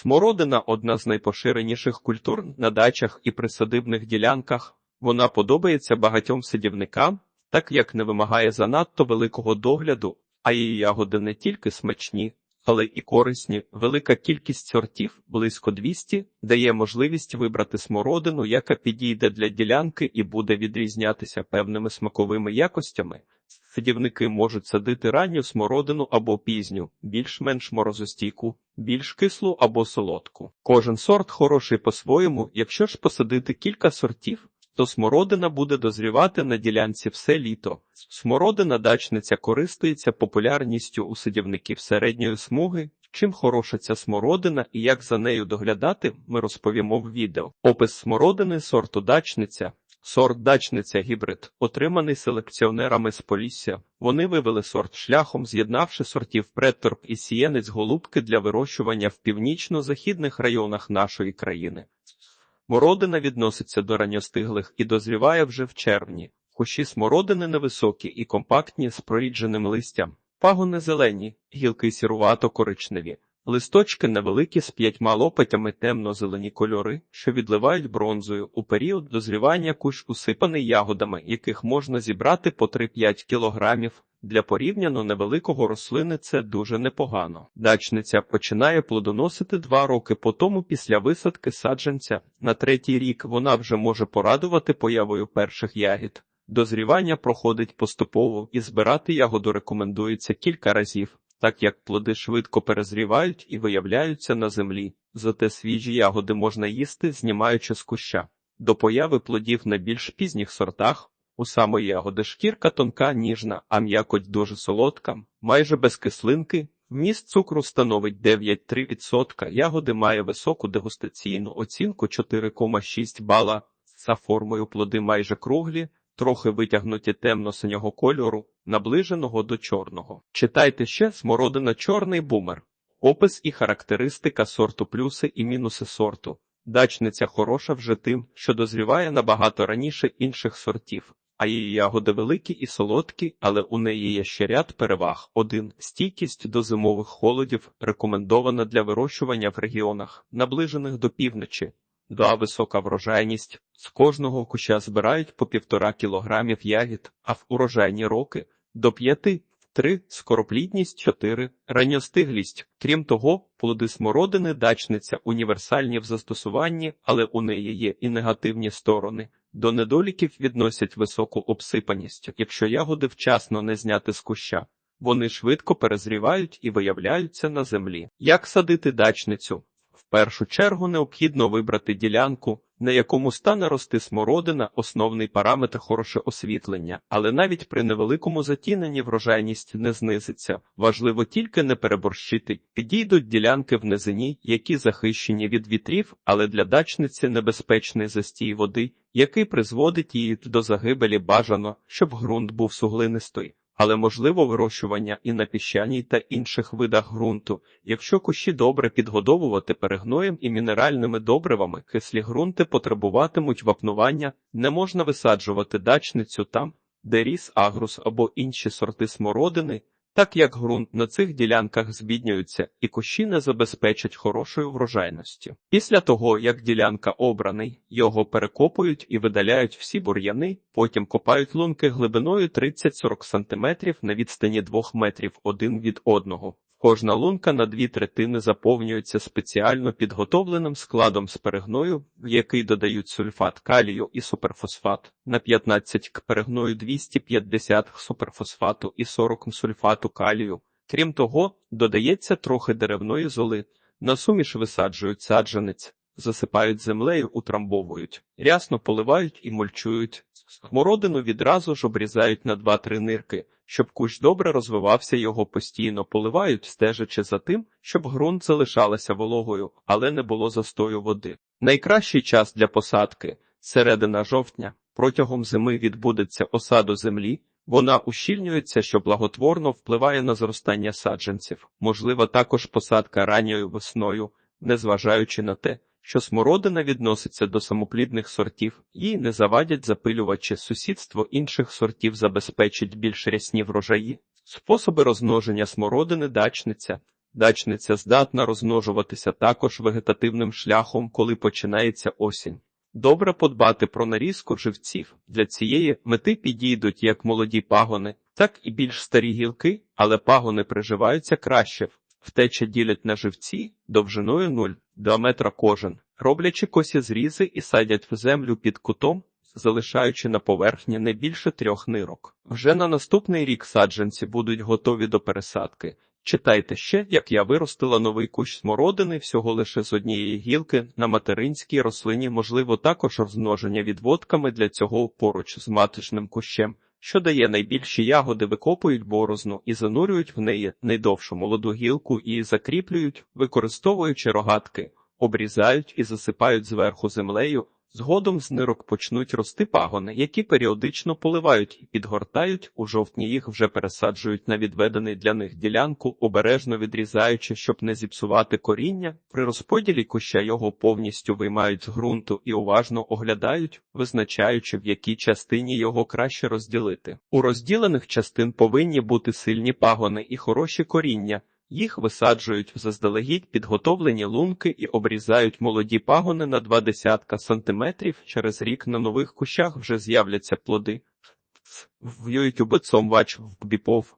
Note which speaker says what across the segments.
Speaker 1: Смородина одна з найпоширеніших культур на дачах і присадибних ділянках. Вона подобається багатьом садівникам, так як не вимагає занадто великого догляду, а її ягоди не тільки смачні, але і корисні. Велика кількість сортів, близько 200, дає можливість вибрати смородину, яка підійде для ділянки і буде відрізнятися певними смаковими якостями. Садівники можуть садити ранню смородину або пізню, більш-менш морозостійку, більш кислу або солодку. Кожен сорт хороший по-своєму, якщо ж посадити кілька сортів, то смородина буде дозрівати на ділянці все літо. Смородина дачниця користується популярністю у садівників середньої смуги. Чим хороша ця смородина і як за нею доглядати, ми розповімо в відео. Опис смородини сорту дачниця. Сорт дачниця гібрид, отриманий селекціонерами з Полісся. Вони вивели сорт шляхом, з'єднавши сортів предторп і сієнець голубки для вирощування в північно-західних районах нашої країни. Смородина відноситься до ранньостиглих і дозріває вже в червні. Кущі смородини невисокі і компактні з прорідженим листям. Пагони зелені, гілки сірувато-коричневі. Листочки невеликі з п'ятьма лопатями темно-зелені кольори, що відливають бронзою. У період дозрівання кущ усипаний ягодами, яких можна зібрати по 3-5 кілограмів. Для порівняно невеликого рослини це дуже непогано. Дачниця починає плодоносити два роки по тому після висадки саджанця. На третій рік вона вже може порадувати появою перших ягід. Дозрівання проходить поступово і збирати ягоду рекомендується кілька разів, так як плоди швидко перезрівають і виявляються на землі. Зате свіжі ягоди можна їсти, знімаючи з куща. До появи плодів на більш пізніх сортах у самої ягоди шкірка тонка, ніжна, а м'якоть дуже солодка, майже без кислинки. Вміст цукру становить 9,3%. Ягоди має високу дегустаційну оцінку 4,6 бала. За формою плоди майже круглі, трохи витягнуті темно-синього кольору, наближеного до чорного. Читайте ще смородина чорний бумер. Опис і характеристика сорту плюси і мінуси сорту. Дачниця хороша вже тим, що дозріває набагато раніше інших сортів, а її ягоди великі і солодкі, але у неї є ще ряд переваг. Один стійкість до зимових холодів рекомендована для вирощування в регіонах, наближених до півночі. Два висока врожайність. З кожного куща збирають по півтора кілограмів ягід, а в урожайні роки до п'яти. Три скороплідність, чотири ранньостиглість. Крім того, плоди смородини дачниця універсальні в застосуванні, але у неї є і негативні сторони. До недоліків відносять високу обсипаність, якщо ягоди вчасно не зняти з куща. Вони швидко перезрівають і виявляються на землі. Як садити дачницю? В першу чергу необхідно вибрати ділянку, на якому стане рости смородина, основний параметр хороше освітлення, але навіть при невеликому затіненні врожайність не знизиться. Важливо тільки не переборщити. Підійдуть ділянки в низині, які захищені від вітрів, але для дачниці небезпечний застій води, який призводить її до загибелі бажано, щоб ґрунт був суглинистий але можливо вирощування і на піщаній та інших видах ґрунту. Якщо кущі добре підгодовувати перегноєм і мінеральними добривами, кислі ґрунти потребуватимуть вапнування, не можна висаджувати дачницю там, де ріс агрус або інші сорти смородини, так як ґрунт на цих ділянках збіднюється і кущі не забезпечать хорошої врожайності. Після того, як ділянка обраний, його перекопують і видаляють всі бур'яни, потім копають лунки глибиною 30-40 см на відстані 2 метрів один від одного. Кожна лунка на дві третини заповнюється спеціально підготовленим складом з перегною, в який додають сульфат калію і суперфосфат, на 15 к перегною 250 суперфосфату і 40 сульфату калію. Крім того, додається трохи деревної золи, на суміш висаджують саджанець, засипають землею, утрамбовують, рясно поливають і мульчують. Смородину відразу ж обрізають на 2-3 нирки. Щоб кущ добре розвивався, його постійно поливають, стежачи за тим, щоб ґрунт залишалася вологою, але не було застою води. Найкращий час для посадки середина жовтня. Протягом зими відбудеться осаду землі, вона ущільнюється, що благотворно впливає на зростання саджанців. Можлива також посадка ранньою весною, незважаючи на те, що смородина відноситься до самоплідних сортів, їй не завадять запилювачі сусідство інших сортів забезпечить більш рясні врожаї. Способи розмноження смородини дачниця. Дачниця здатна розмножуватися також вегетативним шляхом, коли починається осінь. Добре подбати про нарізку живців. Для цієї мети підійдуть як молоді пагони, так і більш старі гілки, але пагони приживаються краще. Втеча ділять на живці довжиною 0,2 метра кожен, роблячи косі зрізи і садять в землю під кутом, залишаючи на поверхні не більше трьох нирок. Вже на наступний рік саджанці будуть готові до пересадки. Читайте ще, як я виростила новий кущ смородини всього лише з однієї гілки на материнській рослині, можливо, також розмноження відводками для цього поруч з маточним кущем, що дає найбільші ягоди, викопують борозну і занурюють в неї найдовшу молоду гілку і закріплюють, використовуючи рогатки, обрізають і засипають зверху землею. Згодом з нирок почнуть рости пагони, які періодично поливають і підгортають, у жовтні їх вже пересаджують на відведений для них ділянку, обережно відрізаючи, щоб не зіпсувати коріння. При розподілі куща його повністю виймають з ґрунту і уважно оглядають, визначаючи, в якій частині його краще розділити. У розділених частин повинні бути сильні пагони і хороші коріння. Їх висаджують в заздалегідь підготовлені лунки і обрізають молоді пагони на два десятка сантиметрів. Через рік на нових кущах вже з'являться плоди. В'юють убицом вач в біпов.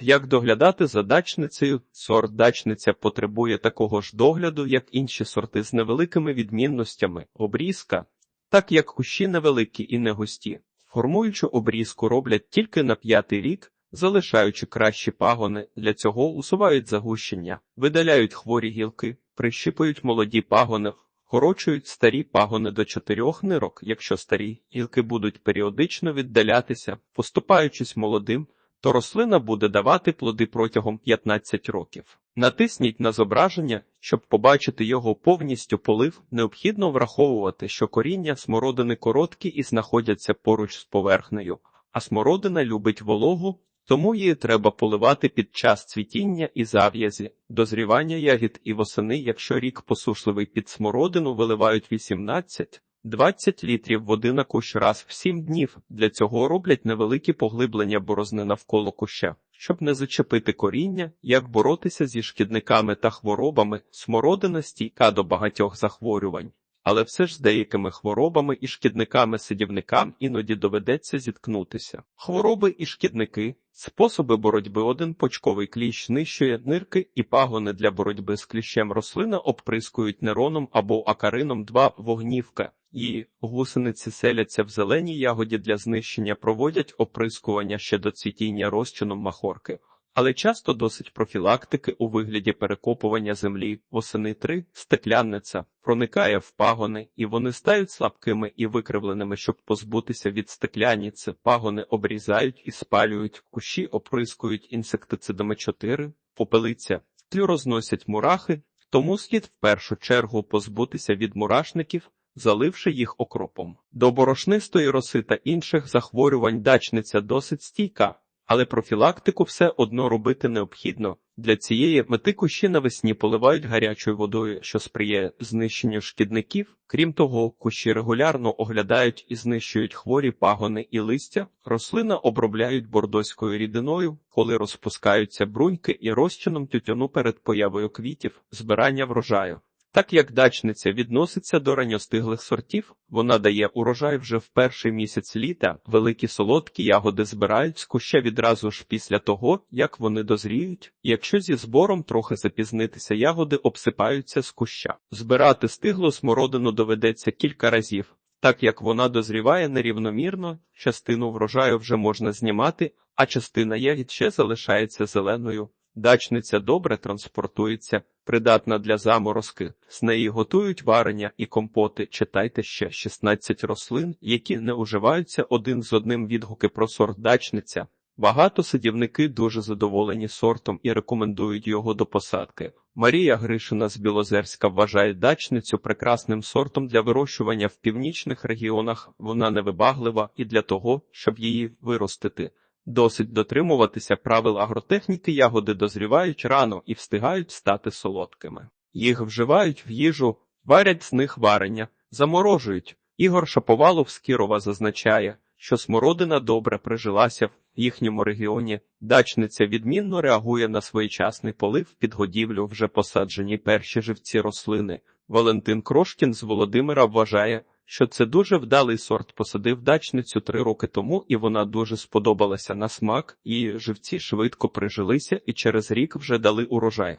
Speaker 1: Як доглядати за дачницею? Сорт дачниця потребує такого ж догляду, як інші сорти з невеликими відмінностями. Обрізка, так як кущі невеликі і не густі. Формуючу обрізку роблять тільки на п'ятий рік, залишаючи кращі пагони, для цього усувають загущення, видаляють хворі гілки, прищипують молоді пагони, корочують старі пагони до чотирьох нирок, якщо старі гілки будуть періодично віддалятися, поступаючись молодим, то рослина буде давати плоди протягом 15 років. Натисніть на зображення, щоб побачити його повністю полив, необхідно враховувати, що коріння смородини короткі і знаходяться поруч з поверхнею, а смородина любить вологу, тому її треба поливати під час цвітіння і зав'язі, дозрівання ягід і восени, якщо рік посушливий під смородину виливають 18-20 літрів води на кущ раз в 7 днів. Для цього роблять невеликі поглиблення борозни навколо куща. Щоб не зачепити коріння, як боротися зі шкідниками та хворобами, смородина стійка до багатьох захворювань. Але все ж з деякими хворобами і шкідниками сидівникам іноді доведеться зіткнутися. Хвороби і шкідники способи боротьби один почковий кліщ нищує нирки і пагони для боротьби з кліщем рослина обприскують нероном або акарином 2 вогнівка. І гусениці селяться в зеленій ягоді для знищення, проводять оприскування ще до цвітіння розчином махорки але часто досить профілактики у вигляді перекопування землі восени 3 стеклянниця проникає в пагони, і вони стають слабкими і викривленими, щоб позбутися від стекляниці. Пагони обрізають і спалюють, кущі оприскують інсектицидами 4, попелиця, тлю розносять мурахи, тому слід в першу чергу позбутися від мурашників. Заливши їх окропом. До борошнистої роси та інших захворювань дачниця досить стійка, але профілактику все одно робити необхідно. Для цієї мети кущі навесні поливають гарячою водою, що сприяє знищенню шкідників. Крім того, кущі регулярно оглядають і знищують хворі пагони і листя. Рослина обробляють бордоською рідиною, коли розпускаються бруньки і розчином тютюну перед появою квітів, збирання врожаю. Так як дачниця відноситься до ранньостиглих сортів, вона дає урожай вже в перший місяць літа. Великі солодкі ягоди збирають з куща відразу ж після того, як вони дозріють. Якщо зі збором трохи запізнитися, ягоди обсипаються з куща. Збирати стиглу смородину доведеться кілька разів. Так як вона дозріває нерівномірно, частину врожаю вже можна знімати, а частина ягід ще залишається зеленою. Дачниця добре транспортується, придатна для заморозки. З неї готують варення і компоти. Читайте ще 16 рослин, які не уживаються один з одним відгуки про сорт дачниця. Багато садівники дуже задоволені сортом і рекомендують його до посадки. Марія Гришина з Білозерська вважає дачницю прекрасним сортом для вирощування в північних регіонах. Вона невибаглива і для того, щоб її виростити. Досить дотримуватися правил агротехніки ягоди дозрівають рано і встигають стати солодкими. Їх вживають в їжу, варять з них варення, заморожують. Ігор Шаповалов з Кірова зазначає, що смородина добре прижилася В їхньому регіоні дачниця відмінно реагує на своєчасний полив під годівлю вже посаджені перші живці рослини. Валентин Крошкін з Володимира вважає, що це дуже вдалий сорт. Посадив дачницю три роки тому, і вона дуже сподобалася на смак, і живці швидко прижилися і через рік вже дали урожай.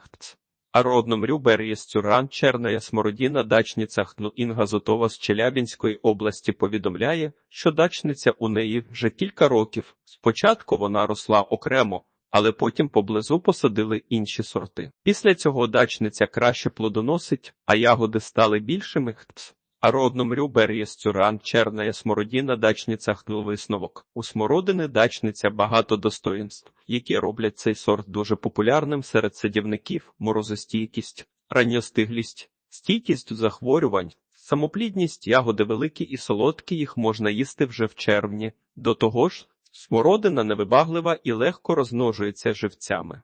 Speaker 1: А родном Рюбер Єстюран, Черная Смородіна, дачниця Хну Інга Зотова з Челябінської області повідомляє, що дачниця у неї вже кілька років. Спочатку вона росла окремо, але потім поблизу посадили інші сорти. Після цього дачниця краще плодоносить, а ягоди стали більшими. Хц. А родном Рюбер Єстюран, Черная Смородіна, дачниця Хну висновок. У смородини дачниця багато достоїнств, які роблять цей сорт дуже популярним серед садівників, морозостійкість, ранньостиглість, стійкість захворювань, самоплідність, ягоди великі і солодкі, їх можна їсти вже в червні. До того ж, смородина невибаглива і легко розмножується живцями.